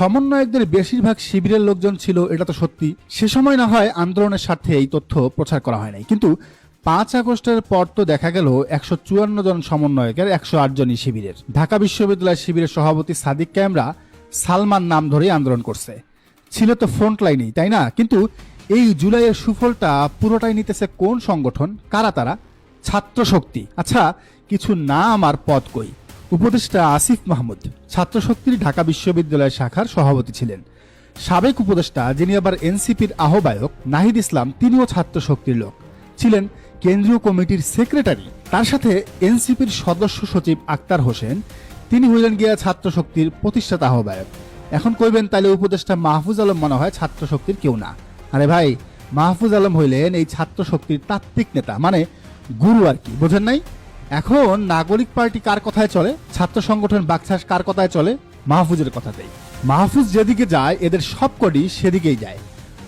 সমন্বয়কদের বেশিরভাগ শিবিরের লোকজন ছিল, এটা তো সত্যি। সে সময় না হয় আন্দোলনের স্বার্থে এই তথ্য প্রচার করা হয় নাই। কিন্তু পাঁচ আগস্টের পর তো দেখা গেল একশো চুয়ান্ন জন সমন্বয়কের একশো আট জনই শিবিরের। ঢাকা বিশ্ববিদ্যালয় শিবিরের সভাপতি সাদিক ক্যামরা সালমান নাম ধরেই আন্দোলন করছে। ছিল তো ফ্রন্ট লাইনেই তাই না? কিন্তু এই জুলাইয়ের সুফলটা পুরোটাই নিতেছে কোন সংগঠন? কারা তারা? ছাত্র শক্তি আচ্ছা কিছু না আমার পদ কই? উপদেষ্টা আসিফ মাহমুদ ছাত্র শক্তির ঢাকা বিশ্ববিদ্যালয় শাখার সভাপতি ছিলেন। সাবেক উপদেষ্টা, যিনি আবার এনসিপির আহ্বায়ক, নাহিদ ইসলাম তিনিও ছাত্র শক্তির লোক। ছিলেন কেন্দ্রীয় কমিটির সেক্রেটারি। তার সাথে এনসিপির সদস্য সচিব আক্তার হোসেন। তিনি হইলেন গিয়া ছাত্র শক্তির প্রতিষ্ঠাতা আহ্বায়ক। এখন কইবেন তাহলে উপদেষ্টা মাহফুজ আলম মনে হয় ছাত্র শক্তির কেউ না। আরে ভাই, মাহফুজ আলম হইলেন এই ছাত্র শক্তির তাত্ত্বিক নেতা মানে গুরু আর কি, বোঝেন নাই? এখন নাগরিক পার্টি কার কথায় চলে? ছাত্র সংগঠন বাকছাস কার কথায় চলে? মাহফুজের কথাতেই। মাহফুজ যেদিকে যায়, এদের সবকটি সেদিকেই যায়।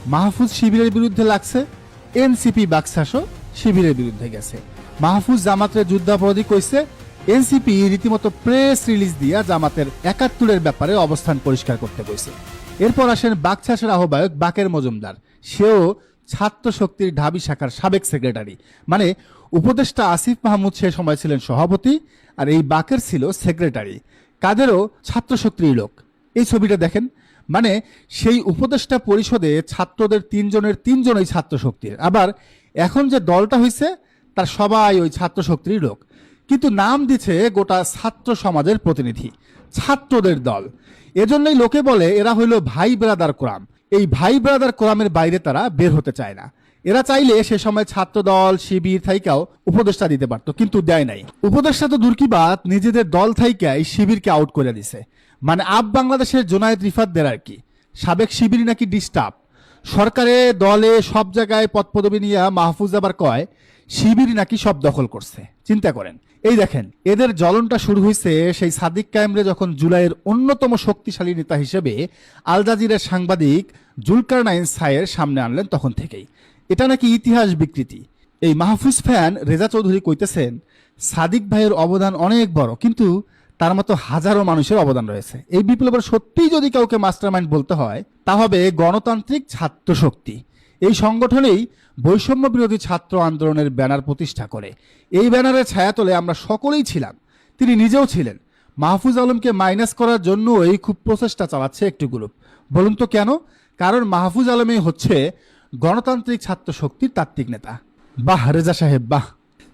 মাহফুজ শিবিরের বিরুদ্ধে লাগছে, এনসিপি বাকছাসও শিবিরের বিরুদ্ধে গেছে। মাহফুজ জামাতের যুদ্ধাপরাধী কইছে, এনসিপি রীতিমতো প্রেস রিলিজ দিয়া জামাতের একাত্তরের ব্যাপারে অবস্থান পরিষ্কার করতে কইছে। এরপর আসেন বাকছাসের আহ্বায়ক বাকের মজুমদার। সেও ছাত্র শক্তির ঢাবি শাখার সাবেক সেক্রেটারি। মানে উপদেষ্টা আসিফ মাহমুদ সে সময় ছিলেন সভাপতি আর এই বাকের ছিল সেক্রেটারি। কাদেরও ছাত্র শক্তির লোক। এই ছবিটা দেখেন। মানে সেই উপদেষ্টা পরিষদে ছাত্রদের তিনজনের তিনজনই ছাত্র শক্তির আবার এখন যে দলটা হয়েছে তার সবাই ওই ছাত্র শক্তির লোক। কিন্তু নাম দিচ্ছে গোটা ছাত্র সমাজের প্রতিনিধি, ছাত্রদের দল। এজন্যই লোকে বলে এরা হইল ভাই ব্রাদার কোরাম এই ভাই ব্রাদার কোরামের বাইরে তারা বের হতে চায় না। এরা চাইলে সে সময় ছাত্র দল শিবির থাইকাও উপদেষ্টা দিতে পারতো, কিন্তু দেয় নাই। উপদেষ্টা তো দূর কি বাত, নিজেদের দল থাইকাই শিবিরকে আউট করে দিছে। মানে আপ বাংলাদেশের জোনায়েদ রিফাতদের আর কি। সাবেক শিবির নাকি ডিস্টার্ব সরকারে, দলে, সব জায়গায় পদ পদবি নিয়ে মাহফুজ আবার কয়, শিবির নাকি সব দখল করছে। চিন্তা করেন। এই দেখেন, এদের জ্বলনটা শুরু হয়েছে সেই সাদিক কায়েমরে যখন জুলাইয়ের অন্যতম শক্তিশালী নেতা হিসেবে আল জাজিরের সাংবাদিক জুলকার নাইন সায়ের সামনে আনলেন তখন থেকেই। এটা নাকি ইতিহাস বিকৃতি। এই মাহফুজ ফ্যান রেজা চৌধুরী কইতেছেন, সাদিক ভাইয়ের অবদান অনেক বড়, কিন্তু তার মতো হাজারো মানুষের অবদান রয়েছে। এই বিপ্লবের সত্যিই যদি কাউকে মাস্টারমাইন্ড বলতে হয়, তা হবে গণতান্ত্রিক ছাত্র শক্তি এই সংগঠনেই বৈষম্য বিরোধী ছাত্র আন্দোলনের ব্যানার প্রতিষ্ঠা করে। এই ব্যানারের ছায়াতলে আমরা সকলেই ছিলাম। তিনি নিজেও ছিলেন। মাহফুজ আলমকে মাইনাস করার জন্য এই খুব প্রচেষ্টা চালাচ্ছে একটি গ্রুপ। বলুন তো কেন? কারণ মাহফুজ আলমই হচ্ছে গণতান্ত্রিক ছাত্র শক্তির তাত্ত্বিক নেতা। বাহ, রেজা সাহেব, বাহ।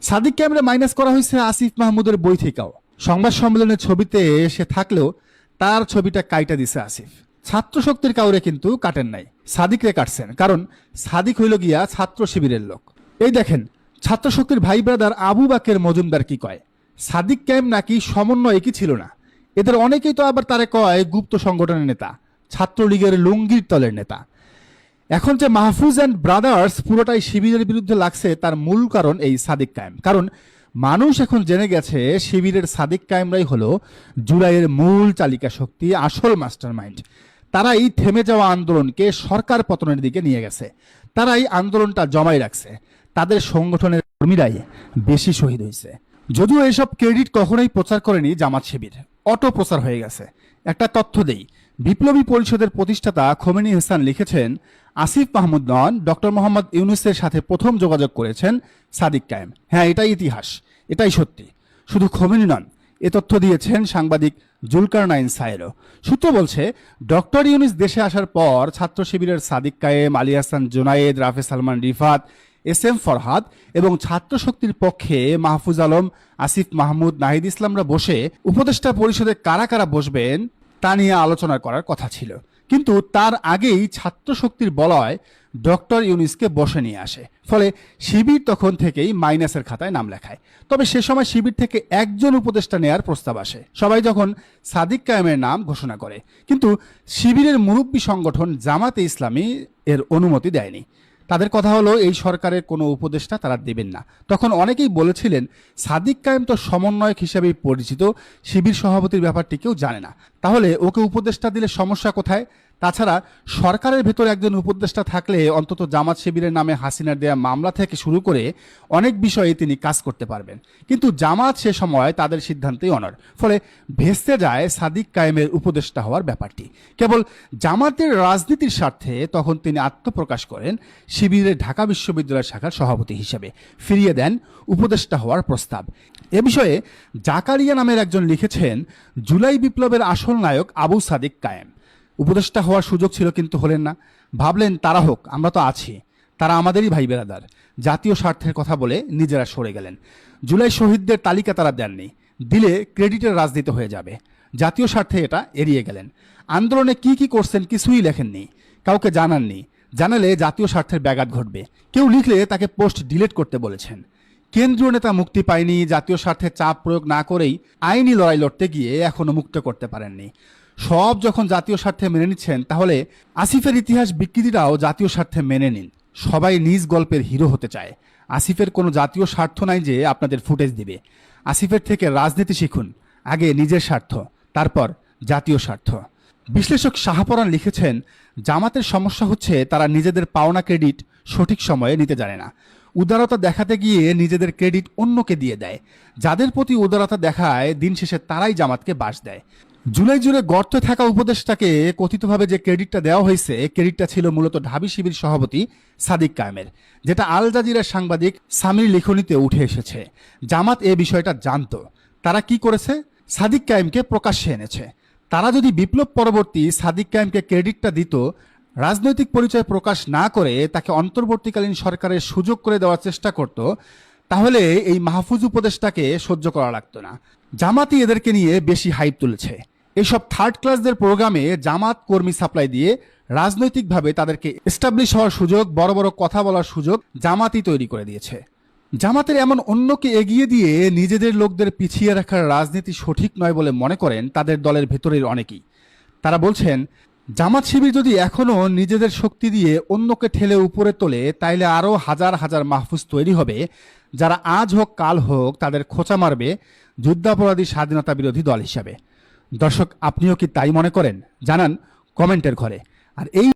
সাদিক ক্যামেরা মাইনাস করা হয়েছে আসিফ মাহমুদের বই থেকেও। সংবাদ সম্মেলনের ছবিতে সে থাকলেও তার ছবিটা কাইটা দিছে আসিফ। ছাত্র শক্তির কাউরে কিন্তু কাটেন নাই, সাদিকরে কাটছেন। কারণ সাদিক হইল গিয়া ছাত্র শিবিরের লোক। এই দেখেন ছাত্র শক্তির ভাই ব্রাদার আবু বাকের মজুমদার কি কয়? সাদিক ক্যাম নাকি সমন্বয় কি ছিল না? এদের অনেকেই তো আবার তারে কয় গুপ্ত সংগঠনের নেতা, ছাত্রলীগের লুঙ্গির তলের নেতা। এখন যে মাহফুজ অ্যান্ড ব্রাদার্স পুরোটাই শিবিরের বিরুদ্ধে লাগছে, তার মূল কারণ এই সাদিক কায়েম। কারণ মানুষ এখন জেনে গেছে, শিবিরের সাদিক কায়েমরাই হলো জুলাইয়ের মূল চালিকা শক্তি, আসল মাস্টার মাইন্ড তারাই থেমে যাওয়া আন্দোলনকে সরকার পতনের দিকে নিয়ে গেছে। তারাই আন্দোলনটা জমাই রাখছে। তাদের সংগঠনের কর্মীরাই বেশি শহীদ হয়েছে। যদিও এসব ক্রেডিট কখনোই প্রচার করেনি জামাত শিবির। অটো প্রচার হয়ে গেছে। একটা তথ্য দেই, বিপ্লবী পরিষদের প্রতিষ্ঠাতা খোমেনি হাসান লিখেছেন, আসিফ মাহমুদ নন, ডক্টর মোহাম্মদ ইউনুসের সাথে প্রথম যোগাযোগ করেছেন সাদিক কায়েম। হ্যাঁ এটাই ইতিহাস, এটাই সত্যি। শুধু খোমেনি নন এ তথ্য দিয়েছেন সাংবাদিক জুলকার নাইন সায়েরও সূত্র বলছে, ডক্টর ইউনিস দেশে আসার পর ছাত্র শিবিরের সাদিক কায়েম, আলী হাসান জোনায়েদ, রাফে সালমান রিফাত, এস এম ফরহাদ এবং ছাত্র শক্তির পক্ষে মাহফুজ আলম, আসিফ মাহমুদ, নাহিদ ইসলামরা বসে উপদেষ্টা পরিষদে কারা কারা বসবেন তা নিয়ে আলোচনা করার কথা ছিল। কিন্তু তার আগেই ছাত্র শক্তির বলয় ডক্টর ইউনিসকে বসে নিয়ে আসে। ফলে শিবির তখন থেকেই মাইনাসের খাতায় নাম লেখায়। তবে সে সময় শিবির থেকে একজন উপদেষ্টা নেয়ার প্রস্তাব আসে। সবাই যখন সাদিক কায়েমের নাম ঘোষণা করে। কিন্তু শিবিরের মুরব্বী সংগঠন জামাতে ইসলামী এর অনুমতি দেয়নি। তাদের কথা হলো, এই সরকারের কোনো উপদেষ্টা তারা দেবেন না। তখন অনেকেই বলেছিলেন, সাদিক কায়েম তো সমন্বয়ক হিসেবেই পরিচিত, শিবির সভাপতির ব্যাপারটি কেউ জানে না। তাহলে ওকে উপদেষ্টা দিলে সমস্যা কোথায়? তাছাড়া সরকারের ভেতরে একজন উপদেষ্টা থাকলে অন্তত জামাত শিবিরের নামে হাসিনার দেয়া মামলা থেকে শুরু করে অনেক বিষয়ে তিনি কাজ করতে পারবেন। কিন্তু জামাত সে সময় তাদের সিদ্ধান্তেই অনর ফলে ভেস্তে যায় সাদিক কায়েমের উপদেষ্টা হওয়ার ব্যাপারটি। কেবল জামাতের রাজনীতির স্বার্থে তখন তিনি আত্মপ্রকাশ করেন শিবিরের ঢাকা বিশ্ববিদ্যালয় শাখার সভাপতি হিসেবে। ফিরিয়ে দেন উপদেষ্টা হওয়ার প্রস্তাব। এ বিষয়ে জাকারিয়া নামের একজন লিখেছেন, জুলাই বিপ্লবের আসল নায়ক আবু সাদিক কায়েম। উপদেষ্টা হওয়ার সুযোগ ছিল কিন্তু হলেন না। ভাবলেন, তারা হোক, আমরা তো আছি। তারা আমাদেরই ভাই বেরাদার। জাতীয় স্বার্থের কথা বলে নিজেরা সরে গেলেন। জুলাই শহীদদের তালিকা তারা দেননি। দিলে ক্রেডিটের রাজনীতি হয়ে যাবে। জাতীয় স্বার্থে এটা এড়িয়ে গেলেন। আন্দোলনে কি কি করছেন কিছুই লেখেননি। কাউকে জানাননি। জানালে জাতীয় স্বার্থের ব্যাঘাত ঘটবে। কেউ লিখলে তাকে পোস্ট ডিলিট করতে বলেছেন। কেন্দ্রীয় নেতা মুক্তি পায়নি। জাতীয় স্বার্থে চাপ প্রয়োগ না করেই আইনি লড়াই লড়তে গিয়ে এখনও মুক্ত করতে পারেননি। সব যখন জাতীয় স্বার্থে মেনে নিচ্ছেন, তাহলে আসিফের ইতিহাস বিকৃতিটাও জাতীয় স্বার্থে মেনে নিন। সবাই নিজ গল্পের হিরো হতে চায়। আসিফের কোনো জাতীয় স্বার্থ নাই যে আপনাদের ফুটেজ দিবে। আসিফের থেকে রাজনীতি শিখুন, আগে নিজের স্বার্থ, তারপর জাতীয় স্বার্থ। বিশ্লেষক শাহপরান লিখেছেন, জামাতের সমস্যা হচ্ছে তারা নিজেদের পাওনা ক্রেডিট সঠিক সময়ে নিতে জানে না। উদারতা দেখাতে গিয়ে নিজেদের ক্রেডিট অন্যকে দিয়ে দেয়। যাদের প্রতি উদারতা দেখায়, দিন শেষে তারাই জামাতকে বাস দেয়। জুলাই জুড়ে গর্তে থাকা উপদেষ্টাকে কথিতভাবে যে ক্রেডিটটা দেওয়া হয়েছে ক্রেডিটটা ছিল মূলত ঢাবি শিবির সভাপতি সাদিক কায়েমের, যেটা আল জাজিরার সাংবাদিক সামির লিখনিতে উঠে এসেছে। জামাত এ বিষয়টা জানতো। তারা কি করেছে? সাদিক কায়েমকে প্রকাশ্যে এনেছে। তারা যদি বিপ্লব পরবর্তী সাদিক কায়েমকে ক্রেডিটটা দিত, রাজনৈতিক পরিচয় প্রকাশ না করে তাকে অন্তর্বর্তীকালীন সরকারের সুযোগ করে দেওয়ার চেষ্টা করত তাহলে এই মাহফুজ উপদেশটাকে সহ্য করা লাগতো না। জামাতই এদেরকে নিয়ে বেশি হাইপ তুলেছে। এসব থার্ড ক্লাসদের প্রোগ্রামে জামাত কর্মী সাপ্লাই দিয়ে রাজনৈতিকভাবে তাদেরকে এস্টাবলিশ হওয়ার সুযোগ, বড় বড় কথা বলার সুযোগ জামাতই তৈরি করে দিয়েছে। জামাতের এমন অন্যকে এগিয়ে দিয়ে নিজেদের লোকদের পিছিয়ে রাখার রাজনীতি সঠিক নয় বলে মনে করেন তাদের দলের ভেতরের অনেকেই। তারা বলছেন জামাত শিবির যদি এখনও নিজেদের শক্তি দিয়ে অন্যকে ঠেলে উপরে তোলে, তাইলে আরও হাজার হাজার মাহফুজ তৈরি হবে। যারা আজ হোক, কাল হোক, তাদের খোঁচা মারবে যুদ্ধাপরাধী স্বাধীনতা বিরোধী দল হিসাবে। দর্শক, আপনিও কি তাই মনে করেন? জানান কমেন্টের ঘরে। আর এই